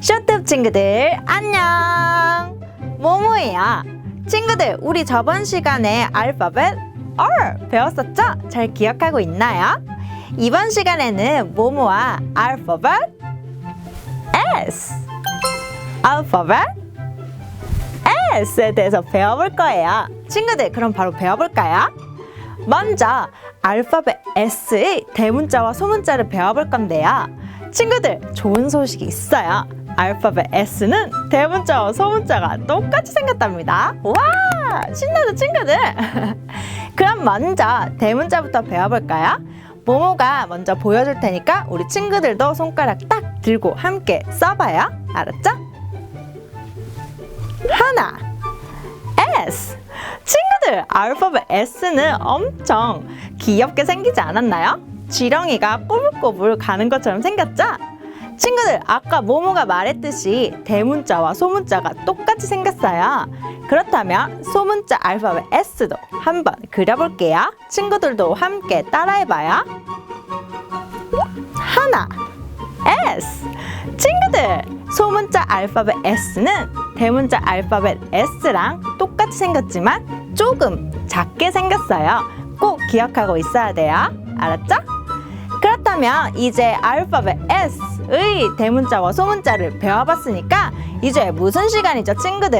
쇼트업 친구들 안녕 모모예요 친구들 우리 저번 시간에 알파벳 R 배웠었죠? 잘 기억하고 있나요? 이번 시간에는 모모와 알파벳 S 알파벳 S에 대해서 배워볼 거예요 친구들 그럼 바로 배워볼까요? 먼저 알파벳 S의 대문자와 소문자를 배워볼 건데요. 친구들, 좋은 소식이 있어요. 알파벳 S는 대문자와 소문자가 똑같이 생겼답니다. 와! 신나죠, 친구들? 그럼 먼저 대문자부터 배워볼까요? 모모가 먼저 보여줄 테니까 우리 친구들도 손가락 딱 들고 함께 써봐요. 알았죠? 하나, S. 친구들, 알파벳 S는 엄청 귀엽게 생기지 않았나요? 지렁이가 꼬불꼬불 가는 것처럼 생겼죠? 친구들, 아까 모모가 말했듯이 대문자와 소문자가 똑같이 생겼어요. 그렇다면 소문자 알파벳 S도 한번 그려볼게요. 친구들도 함께 따라해봐요. 하나, S. 친구들, 소문자 알파벳 S는 대문자 알파벳 S랑 똑같이 생겼지만 조금 작게 생겼어요. 꼭 기억하고 있어야 돼요. 알았죠? 그렇다면 이제 알파벳 S의 대문자와 소문자를 배워봤으니까 이제 무슨 시간이죠, 친구들?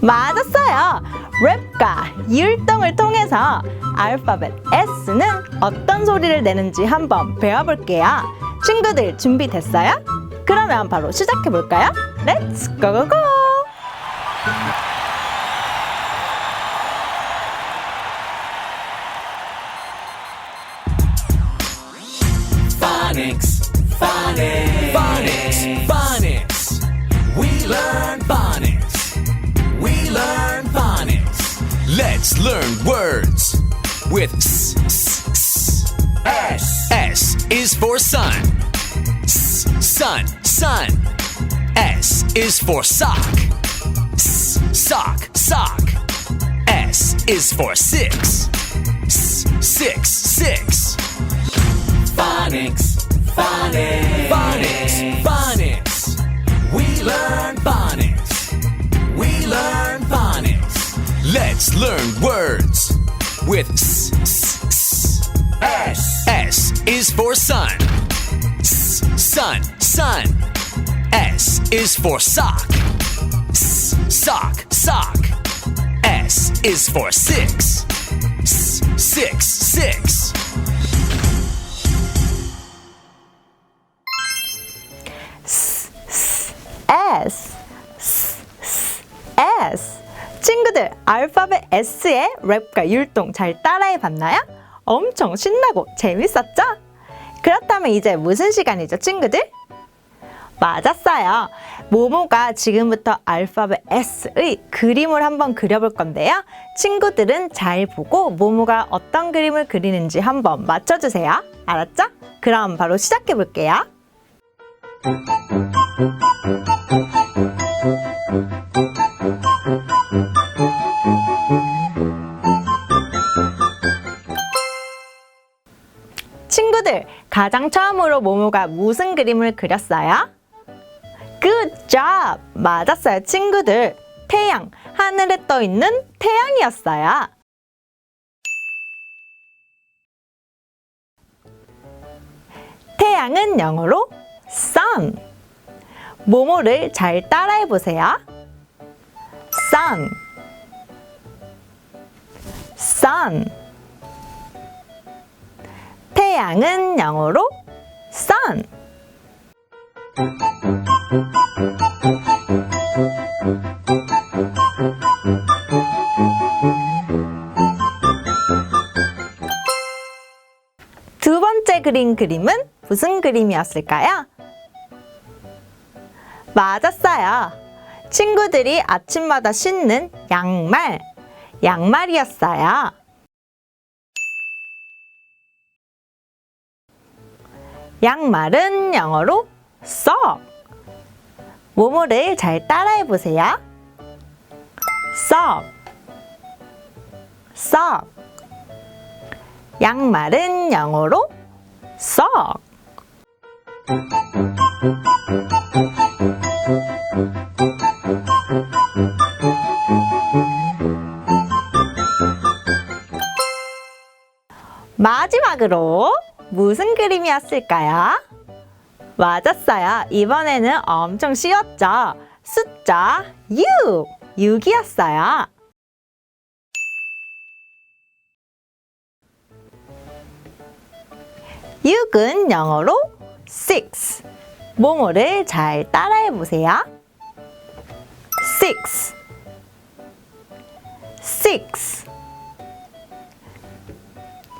맞았어요. 랩과 율동을 통해서 알파벳 S는 어떤 소리를 내는지 한번 배워볼게요. 친구들 준비됐어요? 그러면 바로 시작해볼까요? 렛츠 고고 Phonics, phonics, phonics. We learn phonics. We learn phonics. Let's learn words with s, s, s. S. S is for sun. S, sun, sun. S is for sock. S, sock, sock. S is for six. S, six, six. Phonics, phonics, phonics, phonics. We learn phonics. We learn phonics. Let's learn words with s, s, s. S. S is for sun. S, sun, sun. S is for sock. S, sock, sock. S is for six. S, six, six. S, S, S, S. 친구들, 알파벳 S의 랩과 율동 잘 따라해 봤나요? 엄청 신나고 재밌었죠? 그렇다면 이제 무슨 시간이죠, 친구들? 맞았어요. 모모가 지금부터 알파벳 S의 그림을 한번 그려볼 건데요. 친구들은 잘 보고 모모가 어떤 그림을 그리는지 한번 맞춰주세요. 알았죠? 그럼 바로 시작해 볼게요. 친구들, 가장 처음으로 모모가 무슨 그림을 그렸어요? Good job! 맞았어요, 친구들. 태양, 하늘에 떠 있는 태양이었어요. 태양은 영어로 sun. 모모를 잘 따라해 보세요. sun, sun. 태양은 영어로 sun. 두 번째 그린 그림은 무슨 그림이었을까요? 맞았어요. 친구들이 아침마다 신는 양말, 양말이었어요. 양말은 영어로 sock. 모모를 잘 따라해 보세요. sock, sock. 양말은 영어로 sock. 마지막으로 무슨 그림이었을까요? 맞았어요. 이번에는 엄청 쉬웠죠? 숫자 6! 6이었어요. 육은 영어로 six. 모모를 잘 따라해 보세요. six. six.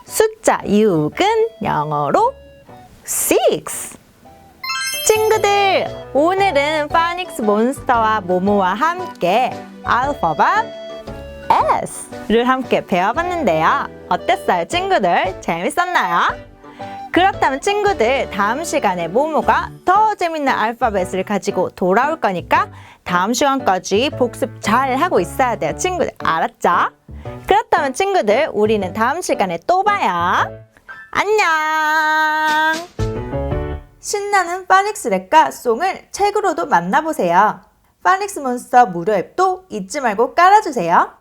숫자 6은 영어로 six. 친구들, 오늘은 파닉스 몬스터와 모모와 함께 알파벳 S를 함께 배워봤는데요. 어땠어요, 친구들? 재밌었나요? 그렇다면 친구들, 다음 시간에 모모가 더 재밌는 알파벳을 가지고 돌아올 거니까 다음 시간까지 복습 잘 하고 있어야 돼요, 친구들. 알았죠? 그렇다면 친구들, 우리는 다음 시간에 또 봐요. 안녕! 신나는 파닉스 랩과 송을 책으로도 만나보세요. 파닉스 몬스터 무료 앱도 잊지 말고 깔아주세요.